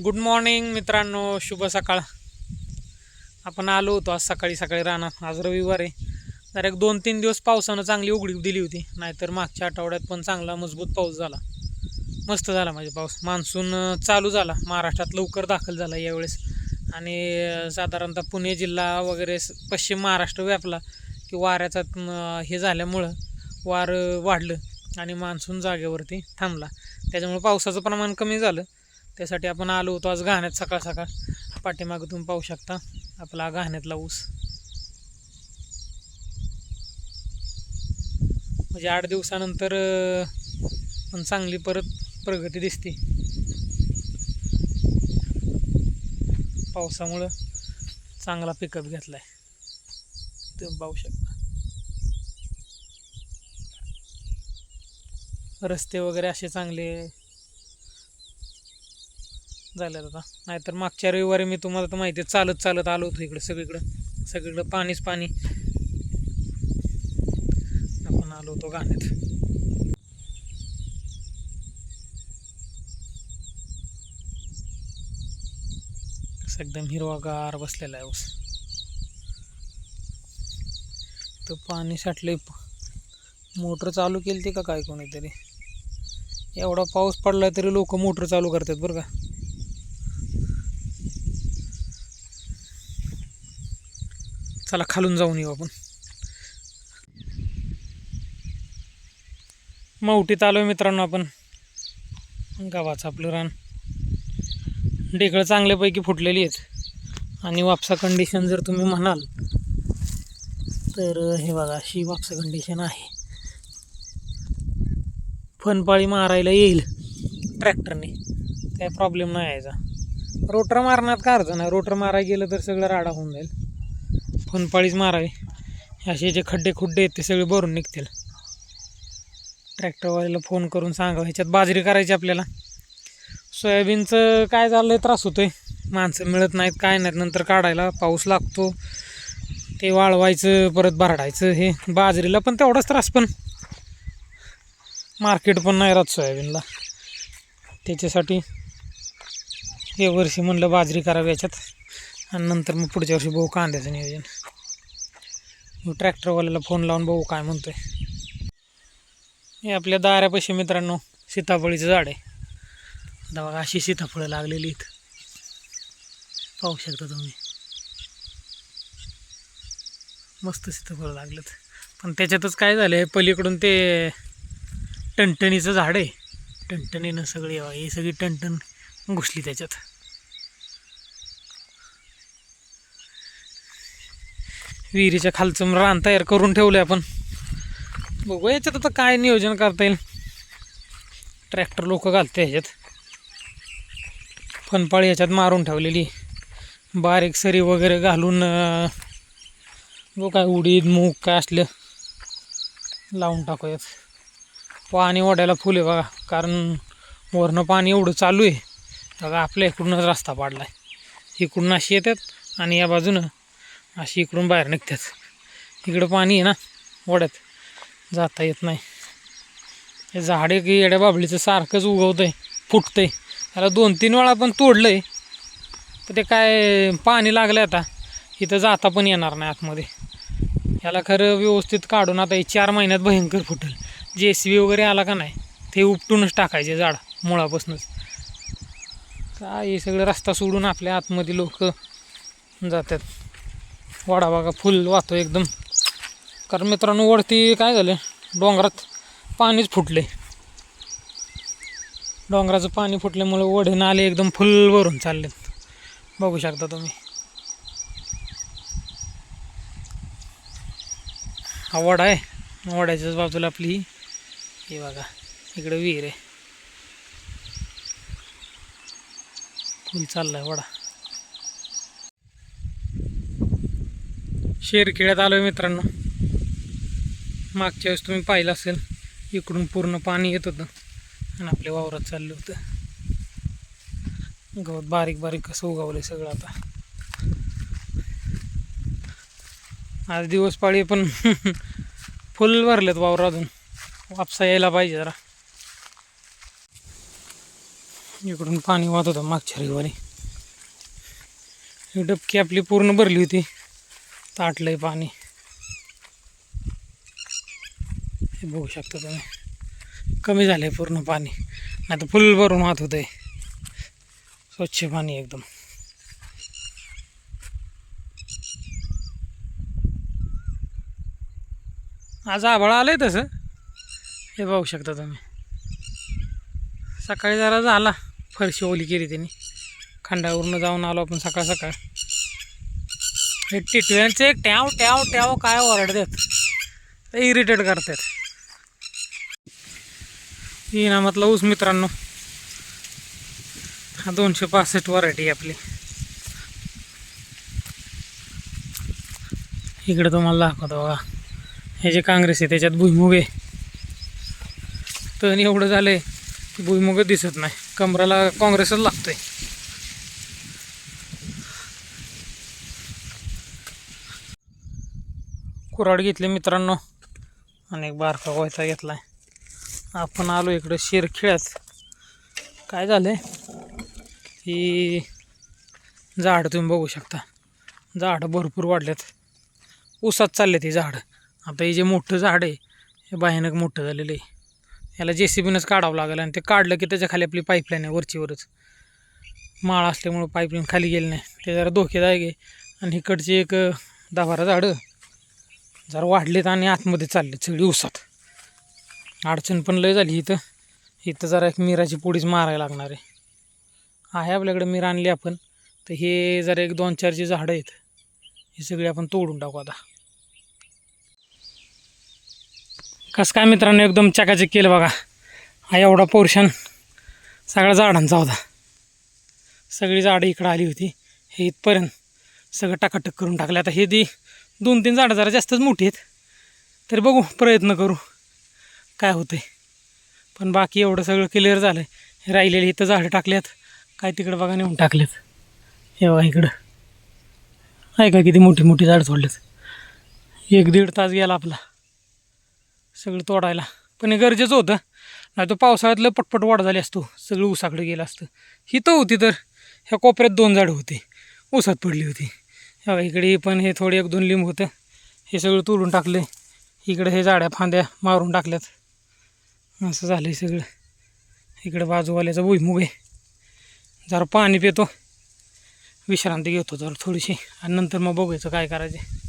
Good morning मित्रांनो. शुभ सकाळ. आपण आलो होतो आज सकाळी सकाळी राहणार आज रविवार आहे. तर एक दोन तीन दिवस पावसानं चांगली उघडी दिली होती. नाहीतर मागच्या आठवड्यात पण चांगला मजबूत पाऊस झाला. मस्त झाला म्हणजे पाऊस. मान्सून चालू झाला. महाराष्ट्रात लवकर दाखल झाला यावेळेस. आणि साधारणतः पुणे जिल्हा वगैरे स- पश्चिम महाराष्ट्र व्यापला की वाऱ्याचा हे झाल्यामुळं वारं वाढलं आणि मान्सून जागेवरती थांबला. त्याच्यामुळे पावसाचं प्रमाण कमी झालं. त्यासाठी आपण आलो होतो आज घाण्यात सकाळ सकाळ. पाठीमागं तुम्ही पाहू शकता आपला घाण्यातला ऊस. म्हणजे आठ दिवसानंतर पण चांगली परत प्रगती दिसते. पावसामुळं चांगला पिकअप घेतलाय. तुम्ही पाहू शकता. रस्ते वगैरे असे चांगले झाल्यात आता. नाहीतर मागच्या रविवारी मी तुम्हाला तर माहिती आहे चालत चालत आलो होतो इकडं सगळीकडं. सगळीकडं पाणीच पाणी. आपण आलो होतो गाण्यात. एकदम हिरवागार बसलेला आहे ऊस. तर पाणी साठले मोटर चालू केली ते का काय कोणीतरी? एवढा पाऊस पडला तरी लोक मोटर चालू करतात बरं का. चला खालून जाऊन येऊ आपण. मौटीत आलो मित्रांनो आपण. गावाचं आपलं रान. ढेकळं चांगल्यापैकी फुटलेली आहेत. आणि वापसा कंडिशन जर तुम्ही म्हणाल तर हे बघा अशी वापसा कंडिशन आहे. फनपाळी मारायला येईल ट्रॅक्टरने. काय प्रॉब्लेम नाही यायचा. रोटर मारण्यात का अर्थ नाही. रोटर मारायला गेलं तर सगळं राडा होऊन जाईल. फनपाळीच मारावी. असे जे खड्डे खुड्डे आहेत ते सगळे भरून निघतील. ट्रॅक्टरवाल्याला फोन करून सांगा ह्याच्यात बाजरी करायची आपल्याला. सोयाबीनचं काय झालं त्रास होतोय. माणसं मिळत नाहीत काय नाहीत. नंतर काढायला पाऊस लागतो. ते वाळवायचं परत भरडायचं हे बाजरीला पण तेवढाच त्रास पण. मार्केट पण नाही राहत सोयाबीनला. त्याच्यासाठी हे वर्षी म्हणलं बाजरी करावी याच्यात. आणि नंतर मग पुढच्या वर्षी भाऊ कांद्याचं नियोजन. ट्रॅक्टरवाल्याला फोन लावून बघू काय म्हणतोय. हे आपल्या दाऱ्यापाशी मित्रांनो सीताफळीचं झाड आहे. आता बघा अशी सीताफळं लागलेली आहेत. पाहू शकता तुम्ही. मस्त सीताफळं लागलेत. पण त्याच्यातच काय झालं आहे पलीकडून ते टणटणीचं झाड आहे. टणटणीनं सगळी ही सगळी टणटण घुसली त्याच्यात. विहिरीच्या खालचं रान तयार करून ठेवलं आपण. बघू याच्यात आता काय नियोजन करता येईल? ट्रॅक्टर लोक घालते ह्याच्यात. फनपाळी ह्याच्यात मारून ठेवलेली. बारीक सरी वगैरे घालून जो काय उडीद मूग काय असलं लावून टाकूयात. पाणी ओढायला फुल आहे बघा कारण वरनं पाणी एवढं चालू आहे. बघा आपल्या इकडूनच रस्ता पाडला आहे इकडून अशी येतात आणि या बाजूनं अशी इकडून बाहेर निघतात. इकडं पाणी आहे ना ओढ्यात जाता येत नाही. हे झाडे की येड्या बाबळीचं सारखंच उगवतंय फुटतंय. त्याला दोन तीन वेळा पण तोडलं आहे तर ते काय पाणी लागलं आता इथं जाता पण येणार नाही आतमध्ये. याला खरं व्यवस्थित काढून आता हे चार महिन्यात भयंकर फुटेल. जे सी बी वगैरे आला का नाही ते उपटूनच टाकायचे झाड मुळापासूनच. काय हे सगळं रस्ता सोडून आपल्या आतमध्ये लोक जातात. वाडा बघा फुल वाहतो एकदम. कारण मित्रांनो वरती काय झालं डोंगरात पाणीच फुटले डोंगराचं पाणी फुटल्यामुळे ओढे नाले एकदम फुल भरून चाललेत. बघू शकता तुम्ही. हा वडा आहे. वड्याच्याच बाजूला आपली हे बघा इकडं विहीर आहे. फुल चाललाय वडा. शेरखेड्यात आलो आहे मित्रांनो. मागच्या वेळेस तुम्ही पाहिलं असेल इकडून पूर्ण पाणी येत होतं आणि आपल्या वावरात चाललं होतं. गवत बारीक बारीक कसं उगवलं सगळं आता. आज दिवस पाळी पण फुल भरलेत वावर अजून. वापसा यायला पाहिजे जरा. इकडून पाणी वाहत होतं मागच्या रविवारी. ही डबकी आपली पूर्ण भरली होती. ताटलंय पाणी. हे बघू शकता तुम्ही. कमी झालंय पूर्ण पाणी. नाही तर फुल भरून वाहत होतंय. स्वच्छ पाणी एकदम. आज आभाळ आलंय तसं. हे बघू शकता तुम्ही. सकाळी जरा झाला. फरशी ओली केली त्यांनी. खंडावरून जाऊन आलो आपण सकाळ सकाळ. हे टिटव्यांचे ट्याव ट्याव ट्याव काय ओरडतात. इरिटेट करतात. ही नामातला ऊस मित्रांनो. हा दोनशे पासष्ट व्हरायटी आपली. इकडे तुम्हाला दाखवतो बघा. हे जे काँग्रेस आहे त्याच्यात भुईमुग आहे. तण एवढं झालंय की भुईमुगच दिसत नाही. कमराला काँग्रेसच लागतोय. कुराड घेतले मित्रांनो. आणि एक बारका कोयता घेतला आपण आलो इकडं शिरखिळ्यात काय झालंय? ही झाडं तुम्ही बघू शकता. झाडं भरपूर वाढल्यात. ऊसात चालले ते झाडं. आता हे जे मोठं झाड आहे हे भयानक मोठं झालेलं आहे. याला जे सी बीनंच काढावं लागेल आणि ते काढलं की त्याच्याखाली आपली पाईपलाईन आहे वरचीवरच माळ असल्यामुळं पाईपलाईन खाली गेली नाही. ते जरा धोकेदायक आहे. आणि इकडची एक दहा बारा झाडं. जरा वाढलेत आणि आतमध्ये चालले सगळी उसात. अडचण पण लय झाली इथं. इथं जरा एक मिराची पोळीच मारायला लागणार आहे. आहे आपल्याकडे मीर आणली आपण. तर हे जरा एक दोन चारची झाडं आहेत. हे सगळी आपण तोडून टाकू आता. कसं काय मित्रांनो एकदम चकाचक केलं बघा. हा एवढा पोर्शन सगळ्या झाडांचा होता. सगळी झाडं इकडं आली होती. हे इथपर्यंत सगळं टाकाटक करून टाकलं. आता हे दी दोन तीन झाडं जरा जास्तच मोठी आहेत. तरी बघू प्रयत्न करू. काय होतं आहे पण बाकी एवढं सगळं क्लिअर झालं आहे राहिलेले इथं झाडं टाकल्यात. काय तिकडं बघा नेऊन टाकलेत हे बघा इकडं. आहे का किती मोठी मोठी झाडं सोडलेत एक दीड तास गेला आपला. सगळं तोडायला. पण हे गरजेचं होतं. नाही तो पावसाळ्यातलं पटपट वाढ झाली असतो. सगळं ऊसाकडे गेलं असतं. ही तर होती तर ह्या कोपऱ्यात दोन झाडं होती. ऊसात पडली होती. बघा इकडे पण हे थोडे एक दोन लिंब होतं. हे सगळं तोडून टाकले. इकडे हे जाड्या फांद्या मारून टाकल्यात. असं झालं आहे सगळं. इकडे बाजूवाल्याचा भुईमुग आहे. जरा पाणी पितो. विश्रांती घेतो जरा थोडीशी. आणि नंतर मग बघायचं काय करायचे